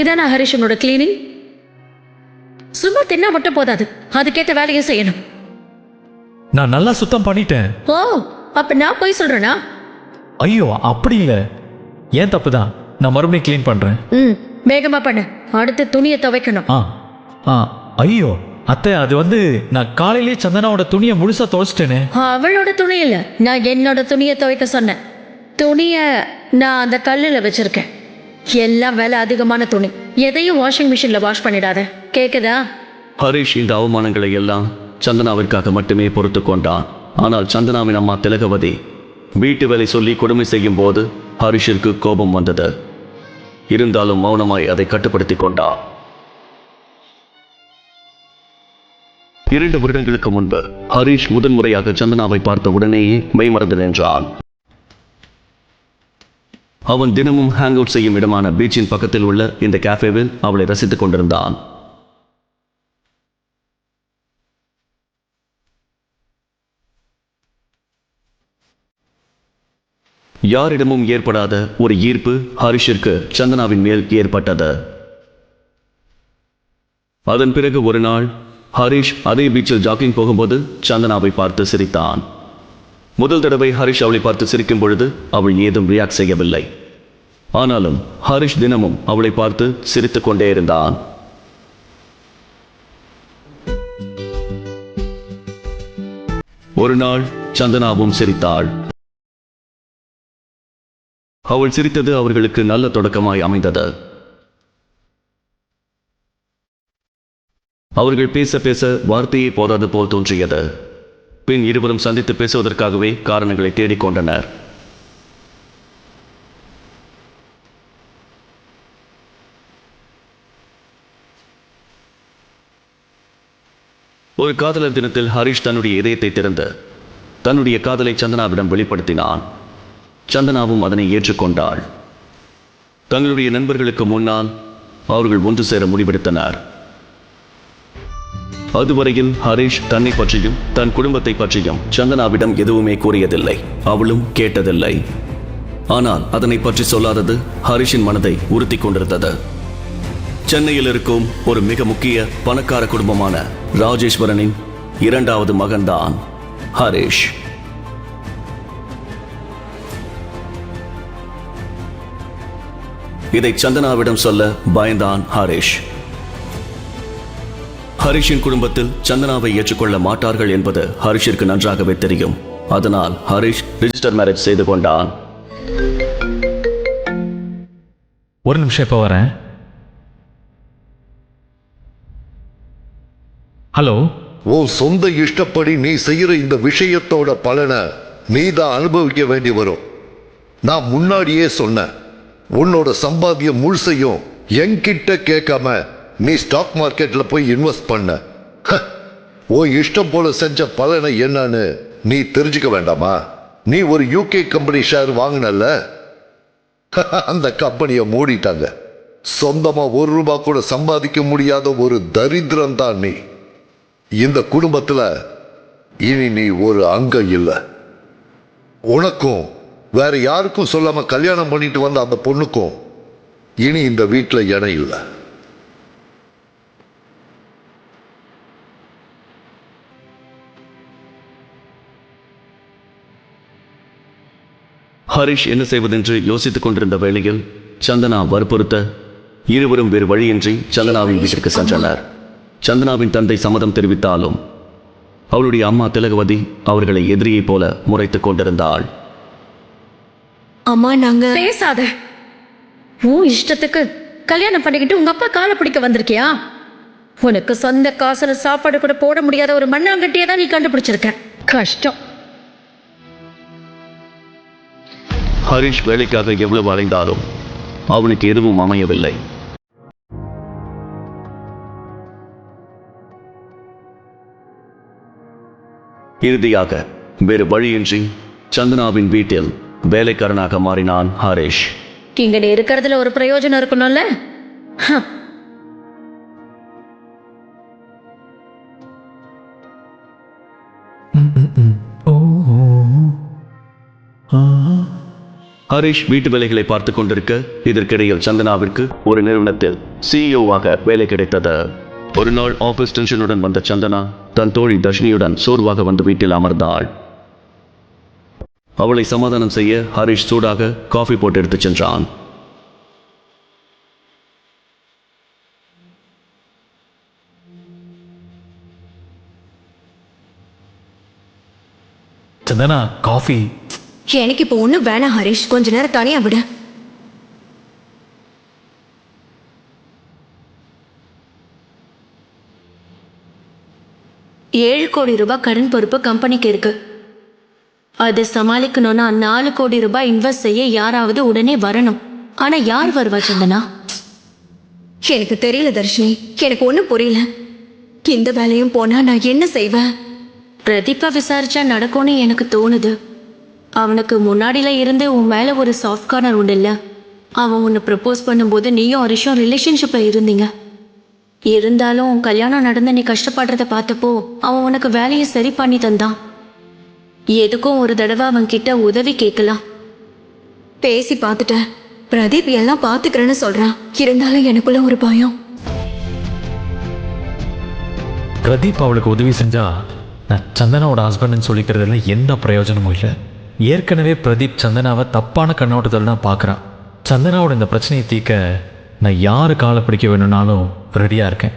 இதான ஹரிஷனோட கிளீனிங் சும்மா தின்னா மட்டும் போதாது. அதுக்கேத்த வேலையும் செய்யணும். நான் நல்லா சுத்தம் பண்ணிட்டேன். ஓ அப்ப நான் போய் சொல்றேனா? ஐயோ அப்படி இல்லை. ஏன் தப்பு தான் நான் மறுபடியும் க்ளீன் பண்ணுறேன் ம் வேகமா பண்ணு. அடுத்து துணியை துவைக்கணும். ஆ ஆ ஐயோ. அத்தை அது வந்து நான் காலையிலேயே சந்தனாவோட துணியை முழுசா துவைச்சிட்டேனே. அவளோட துணி இல்ல. நான் என்னோட துணியை துவைக்க சொன்னேன். துணிய நான் அந்த கல்லுல வச்சிருக்கேன். எல்லாம் விலை அதிகமான துணி. எதையும் வாஷிங் மிஷின்ல வாஷ் பண்ணிடாத. கேக்குதா? ஹரிஷ் இந்த அவமானங்களை எல்லாம் சந்தனாவிற்காக மட்டுமே பொறுத்து கொண்டான். ஆனால் சந்தனாவின் அம்மா திலகவதி வீட்டு வேலை சொல்லி கொடுமை செய்யும் போது ஹரிஷிற்கு கோபம் வந்தது. இருந்தாலும் மௌனமாய் அதை கட்டுப்படுத்தி கொண்டான் இரண்டு வருடங்களுக்கு முன்பு ஹரிஷ் முதன்முறையாக சந்தனாவை பார்த்த உடனேயே மெய்மறந்து நின்றான். அவன் தினமும் ஹேங் அவுட் செய்யும் இடமான பீச்சின் பக்கத்தில் உள்ள இந்த கேஃபேவில் அவளை ரசித்துக் கொண்டிருந்தான். யாரிடமும் ஏற்படாத ஒரு ஈர்ப்பு ஹரிஷிற்கு சந்தனாவின் மேல் ஏற்பட்டது. அதன் பிறகு ஒரு நாள் ஹரிஷ் அதே பீச்சில் ஜாக்கிங் போகும்போது சந்தனாவை பார்த்து சிரித்தான். முதல் தடவை ஹரிஷ் அவளை பார்த்து சிரிக்கும் பொழுது அவள் ஏதும் ரியாக்ட் செய்யவில்லை. ஆனாலும் ஹரிஷ் தினமும் அவளை பார்த்து சிரித்துக் கொண்டே இருந்தான். ஒரு நாள் சந்தனாவும் சிரித்தாள். அவள் சிரித்தது அவர்களுக்கு நல்ல தொடக்கமாய் அமைந்தது. அவர்கள் பேச பேச வார்த்தையே போதாது போல் தோன்றியது. பின் இருவரும் சந்தித்து பேசுவதற்காகவே காரணங்களை தேடிக் கொண்டனர் ஒரு காதலர் தினத்தில் ஹரிஷ் தன்னுடைய இதயத்தை திறந்து தன்னுடைய காதலை சந்தனாவிடம் வெளிப்படுத்தினான். சந்தனாவும் அதனை ஏற்றுக்கொண்டாள். தங்களுடைய நண்பர்களுக்கு முன்னால் அவர்கள் ஒன்று சேர முடிவெடுத்தனர். அதுவரையில் ஹரிஷ் தன்னை பற்றியும் தன் குடும்பத்தை பற்றியும் சந்தனாவிடம் எதுவுமே கூறியதில்லை. அவளும் கேட்டதில்லை. ஆனால் அதனை பற்றி சொல்லாதது ஹரிஷின் மனதை உறுத்தி கொண்டிருந்தது. சென்னையில் இருக்கும் ஒரு மிக முக்கிய பணக்கார குடும்பமான ராஜேஸ்வரனின் இரண்டாவது மகன்தான் ஹரிஷ். இதை சந்தனாவிடம் சொல்ல பயந்தான் ஹரிஷ். ஹரிஷின் குடும்பத்தில் சந்தனாவை ஏற்றுக்கொள்ள மாட்டார்கள் என்பது ஹரிஷிற்கு நன்றாகவே தெரியும். அதனால் ஹரிஷ் ரிஜிஸ்டர் மேரேஜ் செய்து கொண்டான். ஒரு நிமிஷம் இப்போ வரேன்? ஹலோ உன் சொந்த இஷ்டப்படி நீ செய்யற இந்த விஷயத்தோட பலனை நீ தான் அனுபவிக்க வேண்டி வரும். நான் முன்னாடியே சொன்னேன் உன்னோட சம்பாத்தியம் முழுசையும் என்கிட்ட கேட்காம நீ ஸ்டாக் மார்க்கெட்டில் போய் இன்வெஸ்ட் பண்ண. உன் இஷ்டம் போல செஞ்ச பலனை என்னன்னு நீ தெரிஞ்சுக்க வேண்டாமா? நீ ஒரு யூகே கம்பெனி ஷேர் வாங்கினல்ல? அந்த கம்பெனியை மூடிட்டாங்க. சொந்தமா ஒரு ரூபா கூட சம்பாதிக்க முடியாத ஒரு தரித்திரம் தான் நீ. இந்த குடும்பத்தில் இனி நீ ஒரு அங்கம் இல்லை. உனக்கும் வேற யாருக்கும் சொல்லாம கல்யாணம் பண்ணிட்டு வந்த அந்த பொண்ணுக்கும் இனி இந்த வீட்டில் இடம் இல்லை. ஹரிஷ் என்ன செய்வதென்று யோசித்துக் கொண்டிருந்த வேளையில் சந்தனா வற்புறுத்த இருவரும் வேறு வழியின்றி சந்தனாவின் வீட்டிற்கு சென்றனர். சந்தனாவின் தந்தை சம்மதம் தெரிவித்தாலும் அவளுடைய அம்மா திலகவதி அவர்களை எதிரியைப் போல முறைத்துக் கொண்டிருந்தாள். அம்மா நாங்க பேசாத. உன் இஷ்டத்துக்கு கல்யாணம் பண்ணிக்கிட்டு உங்க அப்பா காலை பிடிக்க வந்திருக்கியா? உனக்கு சொந்த காசுல சாப்பாடு கூட போட முடியாத ஒரு மண்ணாங்கட்டியை தான் நீ கண்டுபிடிச்சிருக்க. கஷ்டம். ஹரிஷ் வேலைக்காக எவ்வளவு அலைந்தாலும் அவனுக்கு எதுவும் அமையவில்லை. இறுதியாக வேறு வழியின்றி சந்தனாவின் வீட்டில் வேலைக்காரனாக மாறினான் ஹரிஷ். இங்க நீ இருக்கிறதுல ஒரு பிரயோஜனம் இருக்கணும்ல ஹரிஷ் வீட்டு வேலைகளை பார்த்து கொண்டிருக்க இதற்கிடையில் சந்தனாவிற்கு ஒரு நிறுவனத்தில் சிஇஓவாக வேலை கிடைத்தது. ஒரு நாள் ஆபீஸ் டென்ஷனுடன் வந்த சந்தனா தன் தோழி தர்ஷினியுடன் சோர்வாக வந்து வீட்டில் அமர்ந்தாள். அவளை சமாதானம் செய்ய ஹரிஷ் சூடாக காஃபி போட்டு எடுத்துச் சென்றான். சந்தனா காஃபி எனக்கு இப்போ ஒன்றும் வேணாம் ஹரிஷ். கொஞ்ச நேரம் தனியாக விடு. ஏழு கோடி ரூபாய் கடன் பொறுப்பு கம்பெனிக்கு இருக்கு. அதை சமாளிக்கணும்னா நாலு கோடி ரூபாய் இன்வெஸ்ட் செய்ய யாராவது உடனே வரணும். ஆனா யார் வருவா சந்தனா? எனக்கு தெரியல தர்ஷினி. எனக்கு ஒன்றும் புரியல. இந்த வேலையும் போனா நான் என்ன செய்வேன்? பிரதீபா விசாரிச்சா நடக்கும்னு எனக்கு தோணுது. அவனுக்கு முன்னாடியில் இருந்து உன் மேலே ஒரு சாஃப்ட் கார்னர் உண்டு இல்ல அவன் உன்னை ப்ரப்போஸ் பண்ணும்போது நீயும் ஹரிஷும் ரிலேஷன்ஷிப்பில் இருந்தீங்க. இருந்தாலும் உன் கல்யாணம் நடந்து நீ கஷ்டப்படுறத பார்த்தப்போ அவன் உனக்கு வேலையை சரி பண்ணி தந்தான். எதுக்கும் ஒரு தடவை அவன் கிட்ட உதவி கேட்கலாம். பேசி பார்த்துட்டேன். பிரதீப் எல்லாம் பார்த்துக்கிறேன்னு சொல்கிறான் இருந்தாலும் எனக்குள்ள ஒரு பயம். பிரதீப் அவளுக்கு உதவி செஞ்சா நான் சந்தனாவோட ஹஸ்பண்ட்னு சொல்லிக்கிறதுல எந்த பிரயோஜனமும் இல்லை. ஏற்கனவே பிரதீப் சந்தனாவை தப்பான கண்ணோட்டத்தில் தான் பார்க்குறான். சந்தனாவோட இந்த பிரச்சனையை தீர்க்க நான் யாரு காலை பிடிக்க வேணும்னாலும் ரெடியாக இருக்கேன்.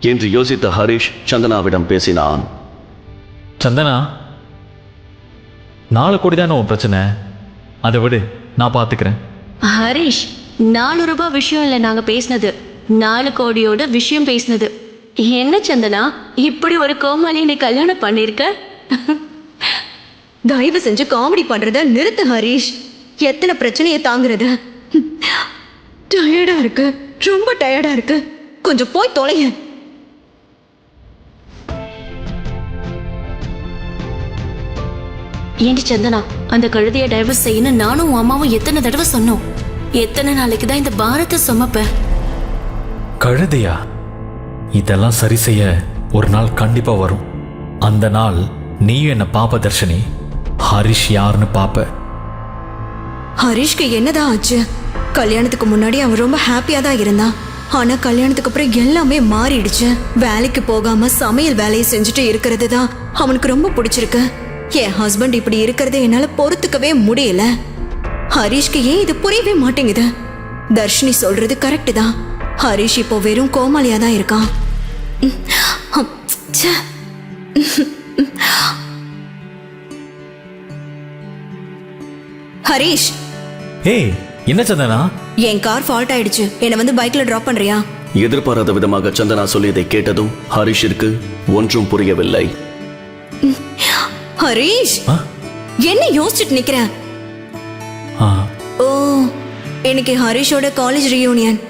என்று யோசித்த ஹரிஷ் சந்தனாவிடம் பேசினான். சந்தனா நாலு கோடி தானே உன் பிரச்சனை? அதை விடு நான் பார்த்துக்கிறேன். ஹரிஷ் நாலு ரூபாய் விஷயம் இல்லை நாங்க பேசினது. நாலு கோடியோட விஷயம் பேசினது. என்ன சந்தனா இப்படி ஒரு கோமாளி நீ கல்யாணம் பண்ணிருக்க தயவு செஞ்சு காமெடி பண்றத நிறுத்து ஹரிஷ். எத்தனை பிரச்சனையை தாங்குறது? டயர்டா இருக்கு. ரொம்ப டயர்டா இருக்கு. கொஞ்சம் போய் தொலைய. ஏண்டி சந்தனா அந்த கழுதையை டைவர்ஸ் செய்யணும் நானும் உன் அம்மாவும் எத்தனை தடவை சொன்னோம். எத்தனை நாளைக்கு தான் இந்த பாரத்தை சுமப்ப? கழுதையா? இதெல்லாம் சரி செய்ய ஒரு நாள் கண்டிப்பா வரும். அந்த நாள் நீயும் என்ன பாப்ப தர்ஷினி ஹரிஷ் யாருன்னு பாப்ப ஹரிஷ்க்கு என்னதான் ஆச்சு? கல்யாணத்துக்கு முன்னாடி அவன் ரொம்ப ஹாப்பியா தான் இருந்தான். ஆனா கல்யாணத்துக்கு அப்புறம் எல்லாமே மாறிடுச்சு. வேலைக்கு போகாம சமையல் வேலையை செஞ்சுட்டு இருக்கிறது தான் அவனுக்கு ரொம்ப பிடிச்சிருக்கு. என் ஹஸ்பண்ட் இப்படி இருக்கிறத என்னால பொறுத்துக்கவே முடியல. ஹரிஷ்க்கு ஏன் இது புரியவே மாட்டேங்குது? தர்ஷினி சொல்றது கரெக்டு தான். ஹரிஷ் இப்போ வெறும் கோமாளியா தான் இருக்கான் ஹரிஷ். ஏய் என்ன சந்தனா? என் கார் ஃபால்ட் ஆயிடுச்சு. என்னை வந்து பைக்ல டிராப் பண்றியா? எதிர்பாராத விதமாக சந்தனா சொல்லியதை கேட்டதும் ஹரிஷிற்கு ஒன்றும் புரியவில்லை. ஹரீஷ் ஆ? என்ன யோசிச்சுட்டு நிக்கிற? ஆ, ஓ இன்னைக்கு ஹரிஷோட college reunion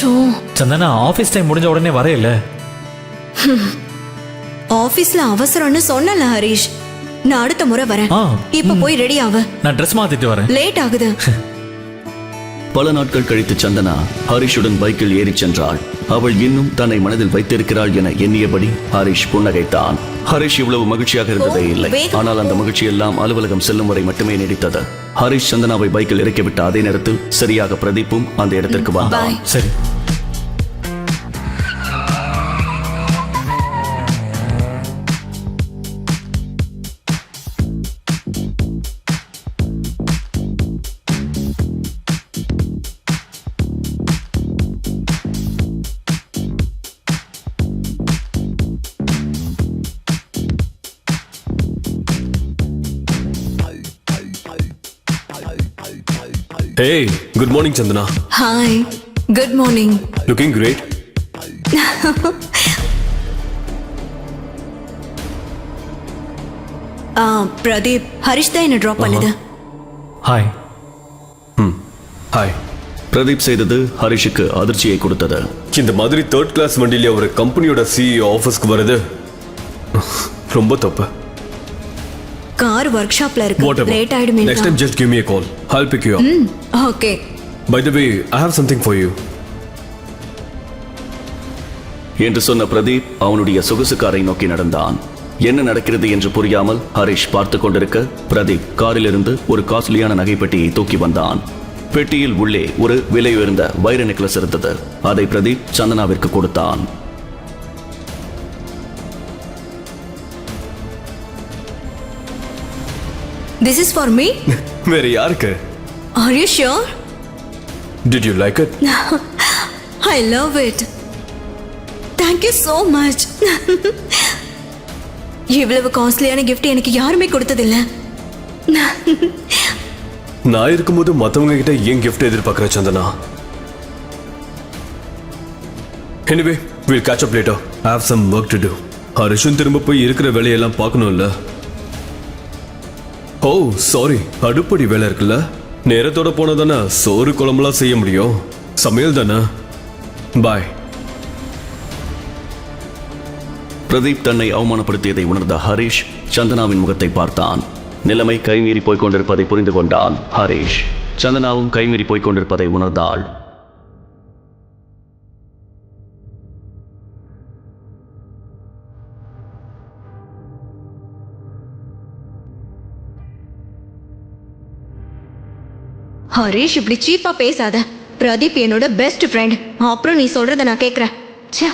show. Chandana office time முடிஞ்ச உடனே வரையில. ஆபீஸ்ல அவசரம்னு சொன்னல ஹரிஷ். நான் அடுத்த முறை வரேன். ஆ, இப்ப போய் ரெடி ஆவ. நான் ட்ரெஸ் மாத்திட்டு வரேன். லேட் ஆகுது. பல நாட்கள் கழித்து சந்தனா ஹரிஷுடன் பைக்கில் ஏறிச் சென்றாள். அவள் இன்னும் தன்னை மனதில் வைத்திருக்கிறாள் என எண்ணியபடி ஹரிஷ் புன்னகைத்தான். ஹரிஷ் இவ்வளவு மகிழ்ச்சியாக இருந்ததே இல்லை. வேகம். ஆனால் அந்த மகிழ்ச்சி எல்லாம் அலுவலகம் செல்லும் வரை மட்டுமே நீடித்தது. ஹரிஷ் சந்தனாவை பைக்கில் இறக்கிவிட்ட அதே நேரத்தில் சரியாக பிரதீப்பும் அந்த இடத்திற்கு வந்தான். சரி. Hey, good morning, Chandana. Hi good morning Looking great. ஆ பிரதீப் ஹரிஷ் தான் என்ன டிராப் பண்ணுது ஹாய் ஹாய் பிரதீப் செய்தது ஹரிஷுக்கு அதிர்ச்சியை கொடுத்தது. இந்த மாதிரி தேர்ட் கிளாஸ் வண்டியில ஒரு கம்பெனியோட சிஇஓ ஆஃபீஸ்க்கு வருது. ரொம்ப தப்பு. கார் ஒர்க் ஷாப்ல இருக்கு late ஆயிடுமே next time just give me a call I'll pick you up. Okay by the way i have something for you. என்று சொன்ன பிரதீப் அவனுடைய சொகுசு காரை நோக்கி நடந்தான். என்ன நடக்கிறது என்று புரியாமல் ஹரிஷ் பார்த்து கொண்டிருக்க பிரதீப் காரிலிருந்து ஒரு காஸ்ட்லியான நகைப்பெட்டியை தூக்கி வந்தான். பெட்டியில் உள்ளே ஒரு விலையுயர்ந்த வைர நெக்லஸ் இருந்தது. அதை பிரதீப் சந்தனாவிற்கு கொடுத்தான். திஸ் இஸ் ஃபார் மீ வேற யாருக்கு? Are you sure did you like it I love it thank you so much இவ்வளவு காஸ்ட்லியான கிஃப்ட் எனக்கு யாருமே கொடுத்ததில்ல. நான் இருக்கும்போது மத்தவங்க கிட்ட ஏன் gift எதிர்பார்க்குற Santhana? Anyway will catch up later. I have some work to do. ஹரிஷும் திரும்ப போய் இருக்கிற வேலையெல்லாம் பார்க்கணும்ல. ஓ சாரி அடுப்படி வேலை இருக்குல்ல? நேரத்தோட போனா தானே சோறு குழம்புலாம் செய்ய முடியும். சமையல் தானே? பாய் பிரதீப் தன்னை அவமானப்படுத்தியதை உணர்ந்த ஹரீஷ் சந்தனாவின் முகத்தை பார்த்தான். நிலைமை கைமீறி போய்க் கொண்டிருப்பதை புரிந்து கொண்டான் ஹரீஷ். சந்தனாவும் கைமீறி போய்க் கொண்டிருப்பதை உணர்ந்தாள். ஹரீஷ் இப்படி சீப்பா பேசாத. பிரதீப் என்னோட பெஸ்ட் ஃப்ரெண்ட் அப்புறம் நீ சொல்றத நான் கேட்குறேன் ச்சே.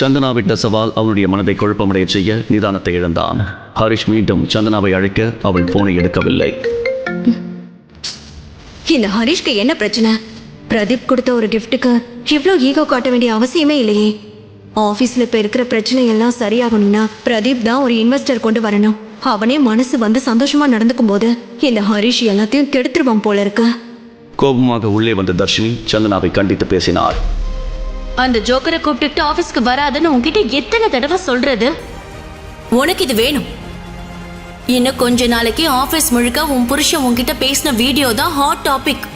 சந்தனா விட்ட சவால் அவனுடைய மனதை குழப்பமடைய செய்ய நிதானத்தை இழந்தான். ஹரிஷ் மீண்டும் சந்தனாவை அழைக்க அவள் போனை எடுக்கவில்லை. இந்த ஹரிஷ்க்கு என்ன பிரச்சனை? பிரதீப் கொடுத்த ஒரு கிஃப்ட்டுக்கு இவ்வளோ ஈகோ காட்ட வேண்டிய அவசியமே இல்லையே. ஆஃபீஸில் இப்போ இருக்கிற பிரச்சனை எல்லாம் சரியாகணும்னா பிரதீப் தான் ஒரு இன்வெஸ்டர் கொண்டு வரணும். அவனே மனசு வந்து சந்தோஷமா நடந்துக்கும் போது இந்த ஹரிஷ் எல்லாத்தையும் கெடுத்துருவான் போல இருக்கு. கோபமாக உள்ளே வந்த தர்ஷினி சந்தனாவை கண்டித்து பேசினார் அந்த ஜோக்கரை கூப்பிட்டுட்டு ஆஃபீஸ்க்கு வராதுன்னு உன்கிட்ட எத்தனை தடவை சொல்றது? உனக்கு இது வேணும். இன்னும் கொஞ்ச நாளைக்கு ஆஃபீஸ் முழுக்க உன் புருஷன் உன்கிட்ட பேசின வீடியோ தான் ஹாட் டாபிக்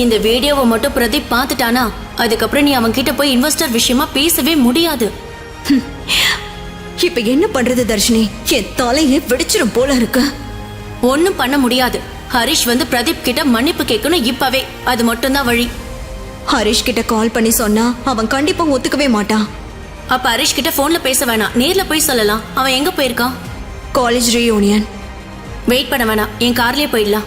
இந்த வீடியோவை மட்டும் பிரதீப் பார்த்துட்டானா? அதுக்கப்புறம் நீ அவன்கிட்ட போய் இன்வெஸ்டர் விஷயமா பேசவே முடியாது. இப்ப என்ன பண்றது தர்ஷினி? என் தலையே வெடிச்சிரும் போல இருக்கு. ஒன்னும் பண்ண முடியாது. ஹரிஷ் வந்து பிரதீப் கிட்ட மன்னிப்பு கேட்கணும் இப்பவே. அது மட்டும்தான் வழி. ஹரிஷ் கிட்ட கால் பண்ணி சொன்னா அவன் கண்டிப்பா ஒத்துக்கவே மாட்டான். அப்ப ஹரிஷ் கிட்ட போன்ல பேச வேணாம். நேர்ல போய் சொல்லலாம். அவன் எங்க போயிருக்கான்? காலேஜ் ரீயூனியன் வெயிட் பண்ண வேணாம். என் கார்லயே போயிடலாம்.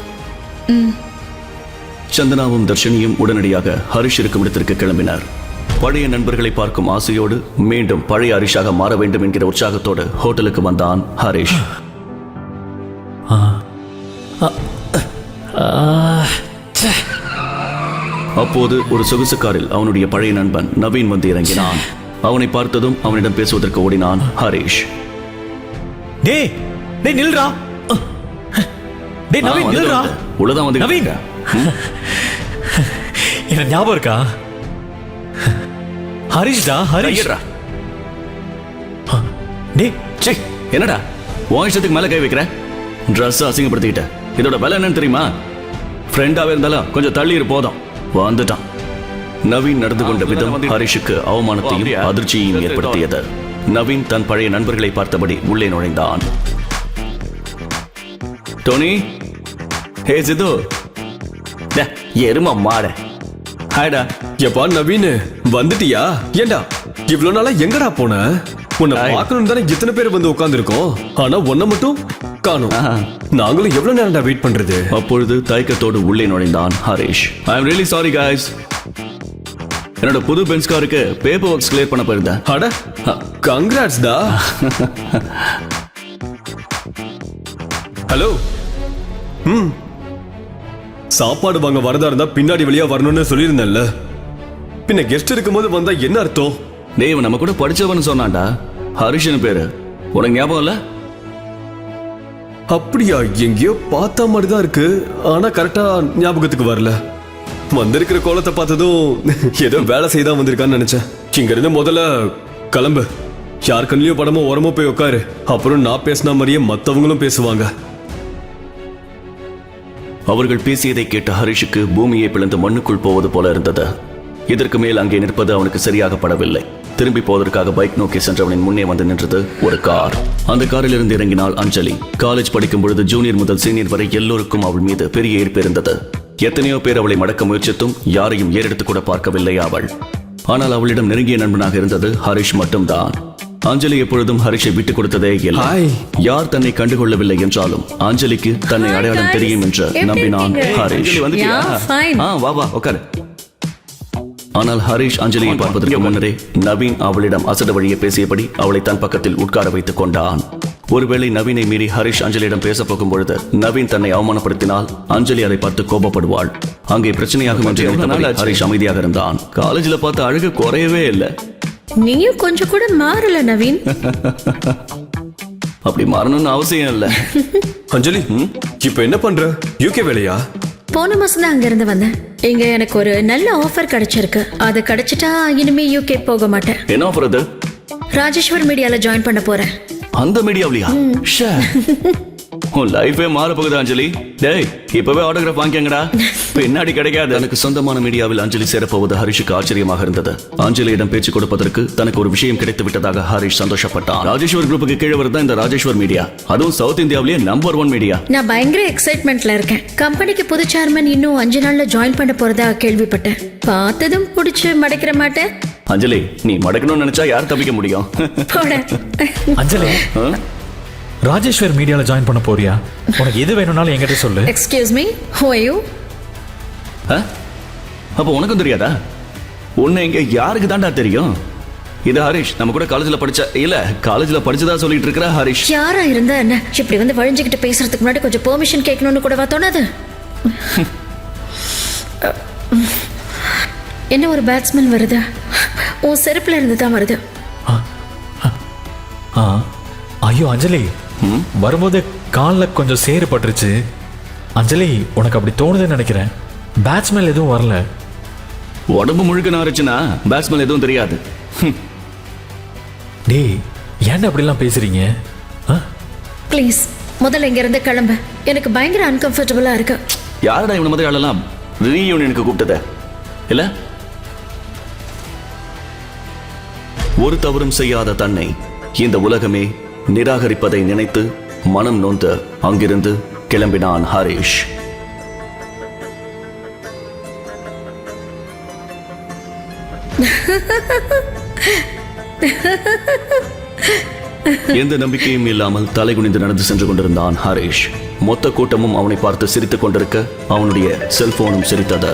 சந்தனாவும் தர்ஷினியும் உடனடியாக ஹரிஷ் இருக்கும் இடத்திற்கு கிளம்பினர். பழைய நண்பர்களை பார்க்கும் ஆசையோடு மீண்டும் பழைய ஹரிஷாக மாற வேண்டும் என்கிற உற்சாகத்தோடு ஹோட்டலுக்கு வந்தான் ஹரிஷ். அப்போது ஒரு சொகுசு காரில் அவனுடைய பழைய நண்பன் நவீன் வந்து இறங்கினான். அவனை பார்த்ததும் அவனிடம் பேசுவதற்கு ஓடினான் ஹரிஷ். டேய் டேய் நில்றா. டேய் நவீன் நில்றா. உள்ளதான் வந்து நவீன். எனக்கு ஞாபகம் இருக்கா? ஹரிஷ். டேய் ச்சே. என்னடா? உன் இஷ்டத்துக்கு மேல கை வைக்கிற? ட்ரெஸ் அசிங்கப்படுத்திக்கிட்ட. இதோட விலை என்னன்னு தெரியுமா? ஃப்ரெண்டாவே இருந்தாலும் கொஞ்சம் தள்ளி இரு போதும். வந்துட்டான். நவீன் நடந்து கொண்ட விதம் ஹரிஷுக்கு அவமானத்தையும் அதிர்ச்சியையும் ஏற்படுத்தியது. நவீன் தன் பழைய நண்பர்களை பார்த்தபடி உள்ளே நுழைந்தான். டோனி? ஹே சித்து. டே, எரும மாட. ஹாய்டா எப்பா நவீன்? வந்துட்டியா? ஏண்டா இவ்வளவு நாளா எங்கடா போன? உன்னை. பார்க்கணும் தானே இத்தனை பேர் வந்து உட்கார்ந்துருக்கோம் ஆனா உன்னை மட்டும் காணும். நாங்களும் எவ்வளவு நேரம்டா வெயிட் பண்றது? அப்பொழுது தயக்கத்தோடு உள்ளே நுழைந்தான் Harish. I am really sorry guys. என்னோட புது பென்ஸ் காருக்கு பேப்பர் ஒர்க்ஸ் கிளியர் பண்ண போயிருந்தேன். அட கங்க்ராட்ஸ் டா. ஹலோ ம் சாப்பாடு வாங்க வரதா இருந்தா பின்னாடி வழியா வரணும்னு சொல்லியிருந்தேன்ல. பின்ன கெஸ்ட் இருக்கும்போது வந்தா என்ன அர்த்தம்? இவன் நம்ம கூட படிச்சவன் சொன்னான்டா. ஹரிஷ்னு பேரு. உனக்கு ஞாபகம் இல்ல? அப்படியா? எங்கேயோ பார்த்த மாதிரி தான் இருக்கு. ஆனா கரெக்டா ஞாபகத்துக்கு வரல. வந்திருக்கிற கோலத்தை பார்த்ததும் ஏதோ வேலை செய்தா வந்திருக்கான்னு நினைச்சேன். இங்க இருந்து முதல்ல கிளம்பு. யார் கண்ணிலையோ படமோ ஓரமோ போய் உட்காரு. அப்புறம் நான் பேசின மாதிரியே மத்தவங்களும் பேசுவாங்க. அவர்கள் பேசியதை கேட்ட ஹரிஷுக்கு பூமியை பிளந்து மண்ணுக்குள் போவது போல இருந்தது. இதற்கு மேல் அங்கே நிற்பது அவனுக்கு சரியாக படவில்லை. திரும்பி போவதற்காக பைக் நோக்கி சென்றவனின் முன்னே வந்து நின்றது ஒரு கார். அந்த காரில் இருந்து இறங்கினாள் அஞ்சலி. காலேஜ் படிக்கும் பொழுது ஜூனியர் முதல் சீனியர் வரை எல்லோருக்கும் அவள் மீது பெரிய ஈர்ப்பு இருந்தது. எத்தனையோ பேர் அவளை மடக்க முயற்சித்தும் யாரையும் ஏறெடுத்து கூட பார்க்கவில்லை அவள். ஆனால் அவளிடம் நெருங்கிய நண்பனாக இருந்தது ஹரிஷ் மட்டும்தான். அஞ்சலி எப்பொழுதும் ஹரிஷை விட்டுக் கொடுத்ததே இல்லை. யார் தன்னை கண்டுகொள்ளவில்லை என்றாலும் அஞ்சலிக்கு தன்னை அடையாளம் தெரியும் என்று நம்பினான் ஹரிஷ். ஆ வா வா உட்காரு ஆனால் ஹரிஷ் அஞ்சலியை பார்ப்பதற்கு முன்னரே நவீன் அவளிடம் அசட வழியே பேசியபடி அவளை தன் பக்கத்தில் உட்கார வைத்துக் கொண்டான். ஒருவேளை நவீனை மீறி ஹரிஷ் அஞ்சலியிடம் பேச போகும் பொழுது நவீன் தன்னை அவமானப்படுத்தினால் அஞ்சலி அதை பார்த்து கோபப்படுவாள். அங்கே பிரச்சனையாகும் என்று ஹரிஷ் அமைதியாக இருந்தான். காலேஜில் பார்த்த அழகு குறையவே இல்லை. நீயும் கொஞ்சம் கூட மாறல நவீன். அப்படி மாறணும்னு அவசியம் இல்லை. அஞ்சலி இப்போ என்ன பண்ற? யூகே வேலையா? போன மாசம் தான் அங்க இருந்து வந்தேன். இங்க எனக்கு ஒரு நல்ல ஆஃபர் கிடைச்சிருக்கு. அது கிடைச்சிட்டா இனிமே யூகே போக மாட்டேன். என்ன ஆஃபர் அது? ராஜேஸ்வர் மீடியால ஜாயின் பண்ண போறேன். அந்த மீடியாவிலையா ஷே. உன் லைஃபே மாற போகுது அஞ்சலி. டேய் இப்பவே ஆட்டோகிராஃப் வாங்கிக்கங்கடா. பின்னாடி கிடைக்காது. எனக்கு சொந்தமான மீடியாவில் அஞ்சலி சேரப்போவது ஹரிஷுக்கு ஆச்சரியமாக இருந்தது. அஞ்சலியிடம் பேச்சு கொடுப்பதற்கு தனக்கு ஒரு விஷயம் கிடைத்து விட்டதாக ஹரிஷ் சந்தோஷப்பட்டான். ராஜேஸ்வர் குரூப்புக்கு கீழே வருது இந்த ராஜேஸ்வர் மீடியா அதுவும் சவுத் இந்தியாவிலேயே நம்பர் ஒன் மீடியா நான் பயங்கர எக்ஸைட்மெண்ட்ல இருக்கேன். கம்பெனிக்கு புது சேர்மன் இன்னும் அஞ்சு நாள்ல ஜாயின் பண்ண போறதா கேள்விப்பட்டேன். பார்த்ததும் பிடிச்சு மடைக்கிற மாட்டேன். அஞ்சலி நீ மடக்கணும்னு நினைச்சா யார் தப்பிக்க முடியும்? அஞ்சலி? ராஜேஸ்வர் மீடியாவில் ஜாயின் பண்ண போறியா? உனக்கு எது வேணும்னாலும் என்கிட்ட சொல்லு. எக்ஸ்கியூஸ் மீ ஹூ யூ ஆ? அப்ப உனக்கும் தெரியாதா? உன்னை இங்க யாருக்கு தாண்டா தெரியும்? இது ஹரிஷ் நம்ம கூட காலேஜ்ல படிச்ச இல்ல காலேஜ்ல படிச்சதா சொல்லிட்டு இருக்கிற ஹரிஷ். யாரா இருந்தா என்ன? இப்படி வந்து வழிஞ்சுக்கிட்டு பேசுறதுக்கு முன்னாடி கொஞ்சம் பெர்மிஷன் கேட்கணும்னு கூடவா தோணாது? என்ன ஒரு பேட்ஸ்மேன் வருது? உன் செருப்புல இருந்து தான் வருது. ஆ. ஐயோ அஞ்சலி. வரும்போது காலில் கொஞ்சம் சேறு பட்டுருச்சு. அஞ்சலி உனக்கு அப்படி தோணுதுன்னு நினைக்கிறேன். பேட்ஸ்மேன் எதுவும் வரல. உடம்பு முழுக்க நாரிச்சுன்னா பேட்ஸ்மேன் எதுவும் தெரியாது. டேய் ஏன்டா அப்படிலாம் பேசுறீங்க? ஆ? ப்ளீஸ் முதல்ல இங்க இருந்து கிளம்பு. எனக்கு பயங்கர அன்கம்ஃபர்டபுளா இருக்கு. யாரடா இவன மாதிரி ஆளெல்லாம் ரீயூனியனுக்கு கூப்பிட்டத. இல்ல? ஒரு தவறும் செய்யாத தன்னை இந்த உலகமே நிராகரிப்பதை நினைத்து மனம் நொந்து அங்கிருந்து கிளம்பினான் ஹரீஷ். எந்த நம்பிக்கையும் இல்லாமல் தலைகுனிந்து நடந்து சென்று கொண்டிருந்தான் ஹரீஷ். மொத்த கூட்டமும் அவனை பார்த்து சிரித்துக் கொண்டிருக்க அவனுடைய செல்போனும் சிரித்தது.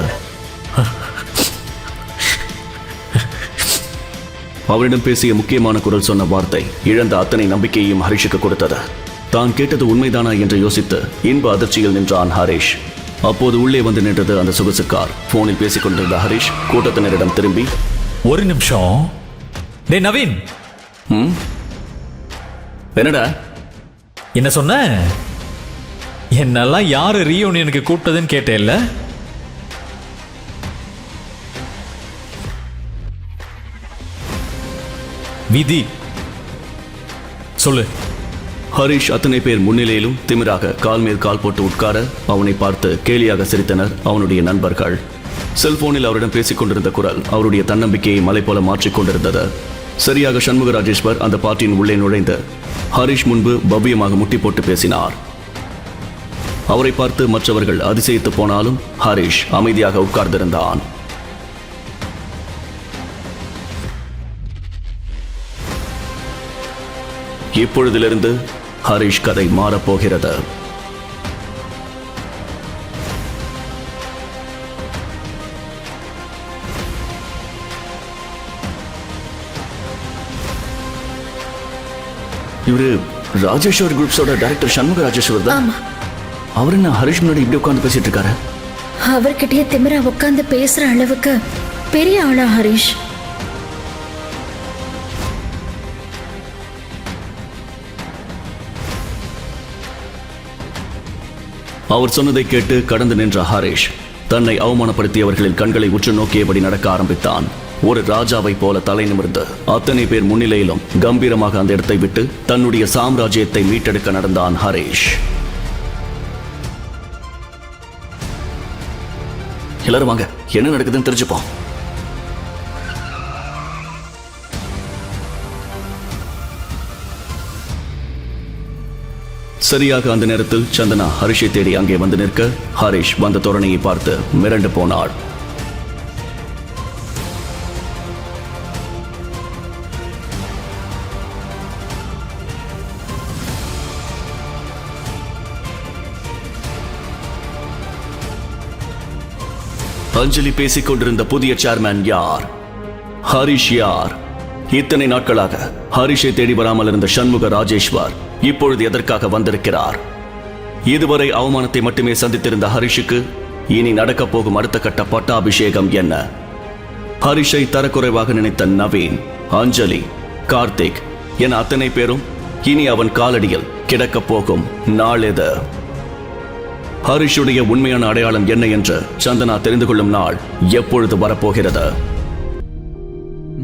அவனிடம் பேசிய முக்கியமான குரல் சொன்ன வார்த்தை இழந்த அத்தனை நம்பிக்கையையும் ஹரிஷுக்கு கொடுத்தது. தான் கேட்டது உண்மைதானா என்று யோசித்து இன்ப அதிர்ச்சியில் நின்றான் ஹரிஷ். அப்போது உள்ளே வந்து நின்றது அந்த சொகுசு கார். போனில் பேசிக் கொண்டிருந்த ஹரிஷ் கூட்டத்தினரிடம் திரும்பி ஒரு நிமிஷம். டேய் நவீன். "ம்? என்னடா? என்ன சொன்ன? என்னெல்லாம் யாரு ரீயூனியனுக்கு கூப்பிட்டதுன்னு கேட்டேல்ல? விதி. சொல்லு. ஹரிஷ் அத்தனை பேர் முன்னிலையிலும் திமிராக கால் மேல் கால் போட்டு உட்கார அவனை பார்த்து கேலியாக சிரித்தனர் அவனுடைய நண்பர்கள். செல்போனில் அவரிடம் பேசிக் கொண்டிருந்த குரல் அவருடைய தன்னம்பிக்கையை மலை போல மாற்றிக் கொண்டிருந்தது. சரியாக சண்முக ராஜேஸ்வர் அந்த பார்ட்டியின் உள்ளே நுழைந்து ஹரிஷ் முன்பு பவ்யமாக முட்டி போட்டு பேசினார். அவரை பார்த்து மற்றவர்கள் அதிசயித்து போனாலும் ஹரிஷ் அமைதியாக உட்கார்ந்திருந்தான். இப்பொழுதிலிருந்து ஹரிஷ் கதை மாறப்போகிறது. இவரு ராஜேஸ்வர் குரூப்ஸோட டைரக்டர் சண்முக ராஜேஸ்வர் தான்? அவர் என்ன ஹரிஷ் முன்னாடி இப்படி உட்கார்ந்து பேசிட்டு இருக்காரு? அவர்கிட்டயே திமிரா உட்காந்து பேசுற அளவுக்கு பெரிய ஆளா ஹரிஷ். அவர் சொன்னதை கேட்டு கடந்து நின்ற ஹரிஷ் தன்னை அவமானப்படுத்தியவர்களின் கண்களை உற்று நோக்கியபடி நடக்க ஆரம்பித்தான். ஒரு ராஜாவை போல தலை நிமிர்ந்து அத்தனை பேர் முன்னிலையிலும் கம்பீரமாக அந்த இடத்தை விட்டு தன்னுடைய சாம்ராஜ்யத்தை மீட்டெடுக்க நடந்தான் ஹரேஷ். எல்லாரும் வாங்க என்ன நடக்குதுன்னு தெரிஞ்சுப்போம். சரியாக அந்த நேரத்தில் சந்தனா ஹரிஷை தேடி அங்கே வந்து நிற்க ஹரிஷ் வந்த தோரணையை பார்த்து மிரண்டு போனாள். அஞ்சலி பேசிக் கொண்டிருந்த புதிய சேர்மேன் யார்? ஹரிஷ் யார்? இத்தனை நாட்களாக ஹரிஷை தேடி வராமல் இருந்த சண்முக ராஜேஷ்வார் இப்பொழுது எதற்காக வந்திருக்கிறார்? இதுவரை அவமானத்தை மட்டுமே சந்தித்திருந்த ஹரிஷுக்கு இனி நடக்கப் போகும் அடுத்த கட்ட பட்டாபிஷேகம் என்ன? ஹரிஷை தரக்குறைவாக நினைத்த நவீன் அஞ்சலி கார்த்திக் என அத்தனை பேரும் இனி அவன் காலடியில் கிடக்கப் போகும் நாளெது ஹரிஷுடைய உண்மையான அடையாளம் என்ன என்று சந்தனா தெரிந்து கொள்ளும் நாள் எப்பொழுது வரப்போகிறது?